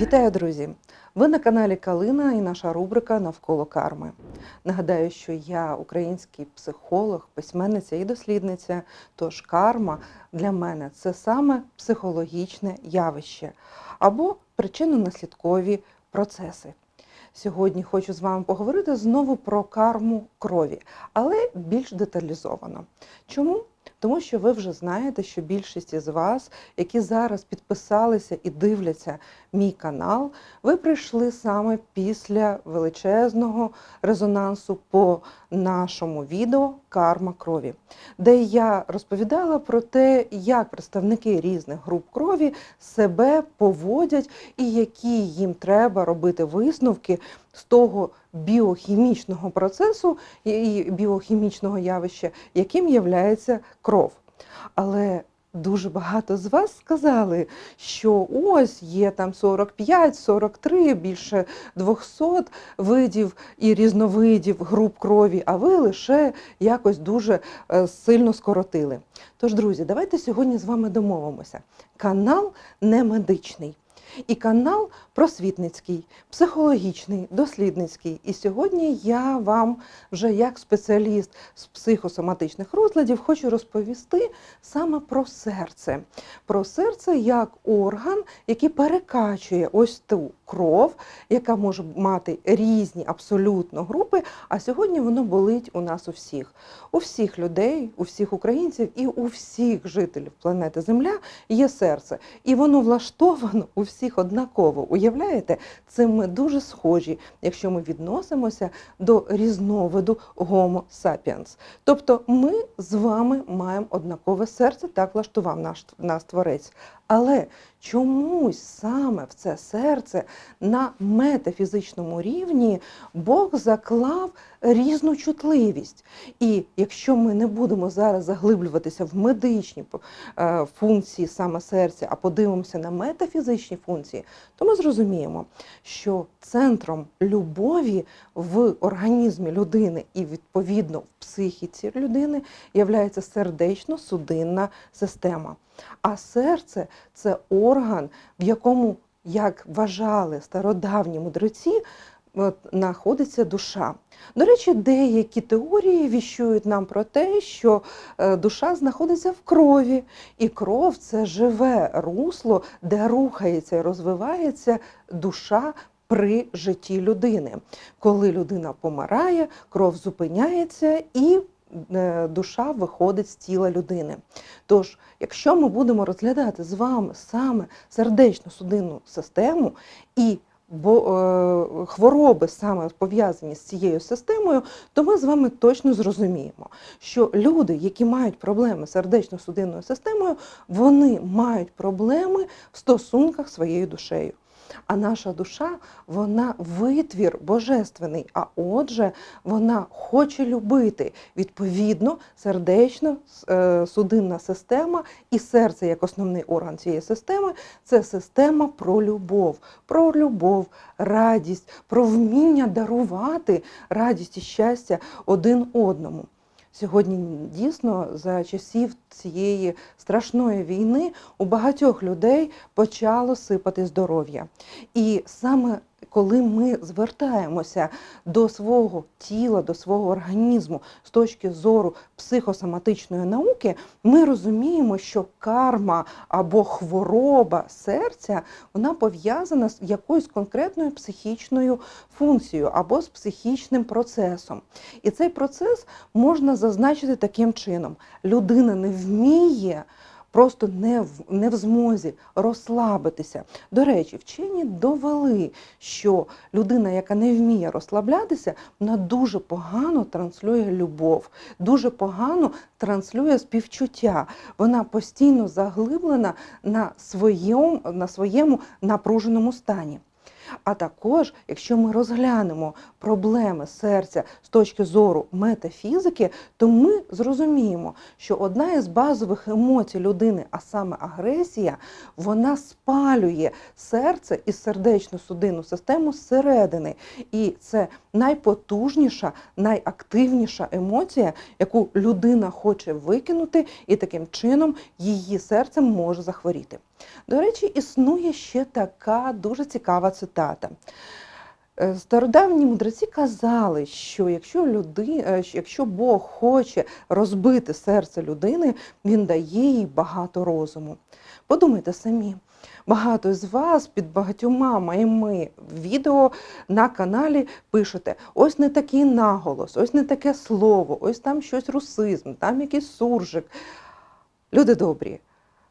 Вітаю, друзі! Ви на каналі Калина і наша рубрика Навколо карми. Нагадаю, що я український психолог, письменниця і дослідниця. Тож карма для мене це саме психологічне явище або причинно-наслідкові процеси. Сьогодні хочу з вами поговорити знову про карму крові, але більш деталізовано. Чому? Тому що ви вже знаєте, що більшість із вас, які зараз підписалися і дивляться мій канал, ви прийшли саме після величезного резонансу по нашому відео Карма крові, де я розповідала про те, як представники різних груп крові себе поводять і які їм треба робити висновки з того біохімічного процесу і біохімічного явища, яким є кров. Але дуже багато з вас сказали, що ось є там 45-43, більше 200 видів і різновидів груп крові, а ви лише якось дуже е, сильно скоротили. Тож, друзі, давайте сьогодні з вами домовимося. Канал не медичний. І канал просвітницький, психологічний, дослідницький. І сьогодні я вам вже як спеціаліст з психосоматичних розладів хочу розповісти саме про серце. Про серце як орган, який перекачує ось ту кров, яка може мати різні абсолютно групи. А сьогодні воно болить у нас у всіх. У всіх людей, у всіх українців і у всіх жителів планети Земля є серце. І воно влаштовано у всіх однаково. Уявляєте, цим ми дуже схожі, якщо ми відносимося до різновиду Homo sapiens. Тобто ми з вами маємо однакове серце, так влаштував наш нас творець. Але чомусь саме в це серце на метафізичному рівні Бог заклав різну чутливість. І якщо ми не будемо зараз заглиблюватися в медичні е, функції саме серця, а подивимося на метафізичні функції, то ми зрозуміємо, що центром любові в організмі людини і відповідно в психіці людини є сердечно-судинна система. А серце це орган, в якому, як вважали стародавні мудреці, знаходиться душа. До речі, деякі теорії віщують нам про те, що е, душа знаходиться в крові, і кров це живе русло, де рухається і розвивається душа. При житті людини, коли людина помирає, кров зупиняється і Е, душа виходить з тіла людини. Тож, якщо ми будемо розглядати з вами саме сердечно-судинну систему і бо е, хвороби саме пов'язані з цією системою, то ми з вами точно зрозуміємо, що люди, які мають проблеми з сердечно-судинною системою, вони мають проблеми в стосунках своєю душею. А наша душа, вона витвір божественний, а отже, вона хоче любити. Відповідно, сердечно е, судинна система і серце як основний орган цієї системи це система про любов, про любов, радість, про вміння дарувати радість і щастя один одному. Сьогодні дійсно за часів цієї страшної війни у багатьох людей почало сипати здоров'я. І саме коли ми звертаємося до свого тіла, до свого організму з точки зору психосоматичної науки, ми розуміємо, що карма або хвороба серця вона пов'язана з якоюсь конкретною психічною функцією або з психічним процесом. І цей процес можна зазначити таким чином: людина не вміє просто не в не в змозі розслабитися. До речі, вчені довели, що людина, яка не вміє розслаблятися, вона дуже погано транслює любов, дуже погано транслює співчуття. Вона постійно заглиблена на своєму, на своєму напруженому стані. А також, якщо ми розглянемо проблеми серця з точки зору метафізики, то ми зрозуміємо, що одна із базових емоцій людини, а саме агресія, вона спалює серце і сердечно судинну систему зсередини. І це найпотужніша, найактивніша емоція, яку людина хоче викинути, і таким чином її серцем може захворіти. До речі, існує ще така дуже цікава цитата. Е, Стародавні мудреці казали, що якщо, люди, е, якщо Бог хоче розбити серце людини, він дає їй багато розуму. Подумайте самі, багато з вас під багатьома моїми відео на каналі пишете: ось не такий наголос, ось не таке слово, ось там щось русизм, там якийсь суржик. Люди добрі,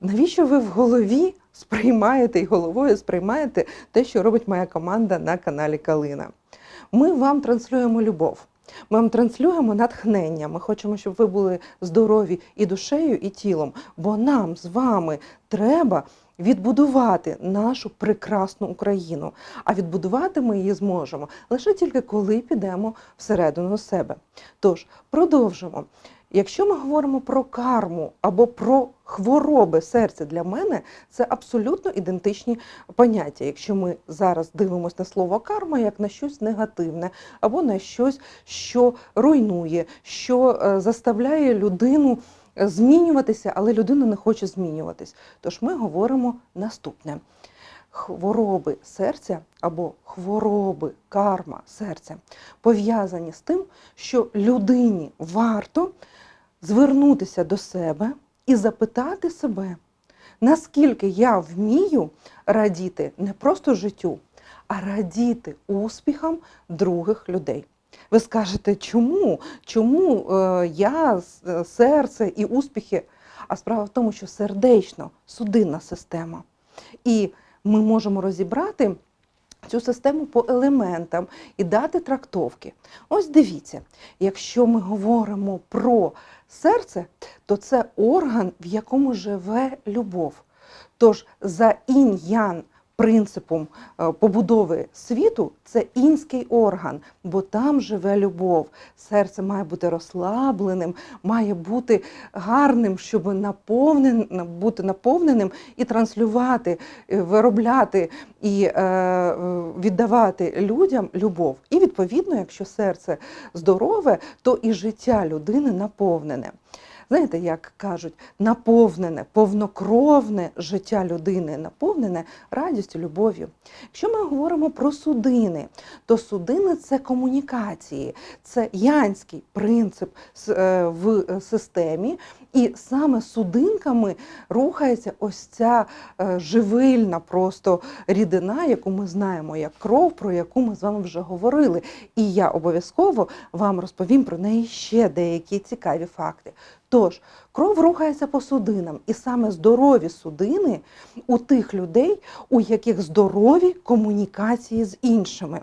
навіщо ви в голові сприймаєте і головою сприймаєте те, що робить моя команда на каналі Калина? Ми вам транслюємо любов. Ми вам транслюємо натхнення. Ми хочемо, щоб ви були здорові і душею, і тілом, бо нам з вами треба відбудувати нашу прекрасну Україну. А відбудувати ми її зможемо лише тільки коли підемо всередину себе. Тож продовжимо. Якщо ми говоримо про карму або про хвороби серця для мене, це абсолютно ідентичні поняття. Якщо ми зараз дивимося на слово карма як на щось негативне, або на щось, що руйнує, що е, заставляє людину е, змінюватися, але людина не хоче змінюватись. Тож ми говоримо наступне. Хвороби серця або хвороби карма серця пов'язані з тим, що людині варто звернутися до себе і запитати себе, наскільки я вмію радіти не просто життю, а радіти успіхам других людей. Ви скажете, чому? Чому е, я, с- серце і успіхи? А справа в тому, що сердечно судинна система. І ми можемо розібрати цю систему по елементам і дати трактовки. Ось дивіться, якщо ми говоримо про серце, то це орган, в якому живе любов. Тож за інь-ян принципом е, побудови світу це інський орган, бо там живе любов. Серце має бути розслабленим, має бути гарним, щоб наповнен, бути наповненим і транслювати, е, виробляти і е, віддавати людям любов. І відповідно, якщо серце здорове, то і життя людини наповнене. Знаєте, як кажуть, наповнене, повнокровне життя людини, наповнене радістю, любов'ю. Якщо ми говоримо про судини, то судини це комунікації, це янський принцип е, в системі, і саме судинками рухається ось ця е, живильна просто рідина, яку ми знаємо як кров, про яку ми з вами вже говорили. І я обов'язково вам розповім про неї ще деякі цікаві факти. Тож, кров рухається по судинам, і саме здорові судини у тих людей, у яких здорові комунікації з іншими.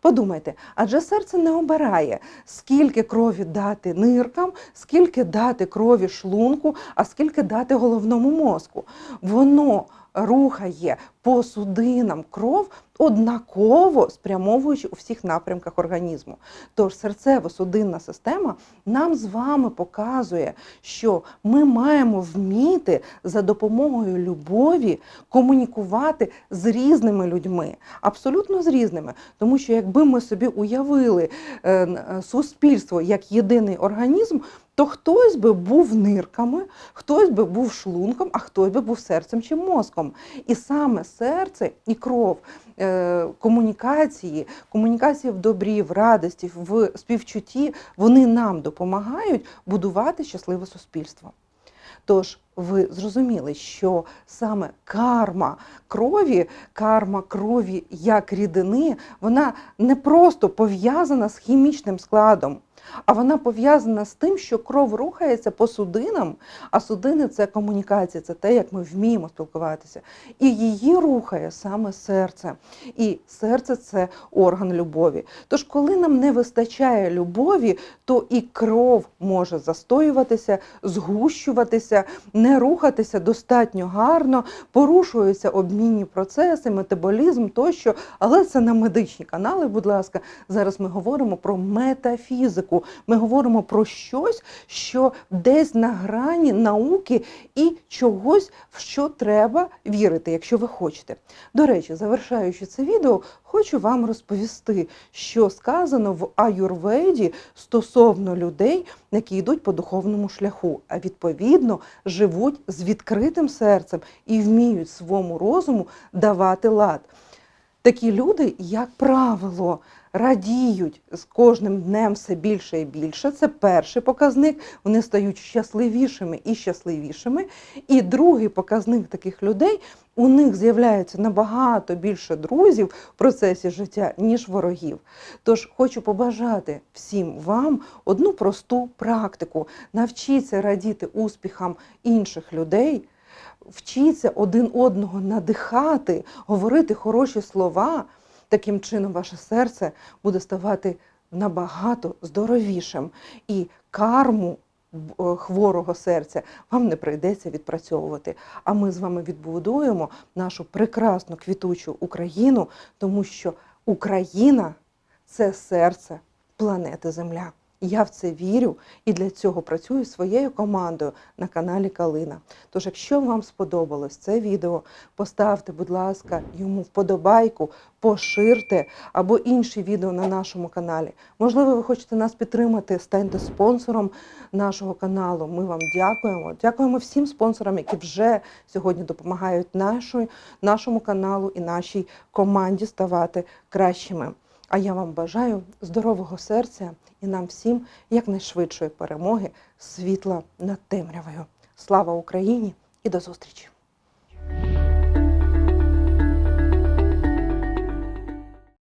Подумайте, адже серце не обирає, скільки крові дати ниркам, скільки дати крові шлунку, а скільки дати головному мозку. Воно рухає по судинам кров однаково спрямовуючи у всіх напрямках організму. Тож серцево-судинна система нам з вами показує, що ми маємо вміти за допомогою любові комунікувати з різними людьми, абсолютно з різними. Тому що якби ми собі уявили е, е, суспільство як єдиний організм, то хтось би був нирками, хтось би був шлунком, а хтось би був серцем чи мозком. І саме серце і кров комунікації, комунікації в добрі, в радості, в співчутті, вони нам допомагають будувати щасливе суспільство. Тож ви зрозуміли, що саме карма крові, карма крові як рідини, вона не просто пов'язана з хімічним складом, а вона пов'язана з тим, що кров рухається по судинам, а судини це комунікація, це те, як ми вміємо спілкуватися. І її рухає саме серце. І серце це орган любові. Тож, коли нам не вистачає любові, то і кров може застоюватися, згущуватися, не рухатися достатньо гарно, порушуються обмінні процеси, метаболізм тощо. Але це на медичні канали, будь ласка. Зараз ми говоримо про метафізику, фантастику. Ми говоримо про щось, що десь на грані науки і чогось, в що треба вірити, якщо ви хочете. До речі, завершаючи це відео, хочу вам розповісти, що сказано в аюрведі стосовно людей, які йдуть по духовному шляху, а відповідно живуть з відкритим серцем і вміють своєму розуму давати лад. Такі люди, як правило, радіють з кожним днем все більше і більше. Це перший показник. Вони стають щасливішими і щасливішими. І другий показник таких людей у них з'являється набагато більше друзів в процесі життя, ніж ворогів. Тож хочу побажати всім вам одну просту практику: навчіться радіти успіхам інших людей. Вчіться один одного надихати, говорити хороші слова. Таким чином, ваше серце буде ставати набагато здоровішим, і карму е, хворого серця вам не прийдеться відпрацьовувати. А ми з вами відбудуємо нашу прекрасну квітучу Україну, тому що Україна це серце планети Земля. Я в це вірю і для цього працюю своєю командою на каналі Калина. Тож, якщо вам сподобалось це відео, поставте, будь ласка, йому вподобайку, поширте або інші відео на нашому каналі. Можливо, ви хочете нас підтримати, станьте спонсором нашого каналу. Ми вам дякуємо. Дякуємо всім спонсорам, які вже сьогодні допомагають нашої, нашому каналу і нашій команді ставати кращими. А я вам бажаю здорового серця і нам всім якнайшвидшої перемоги, світла над темрявою. Слава Україні і до зустрічі!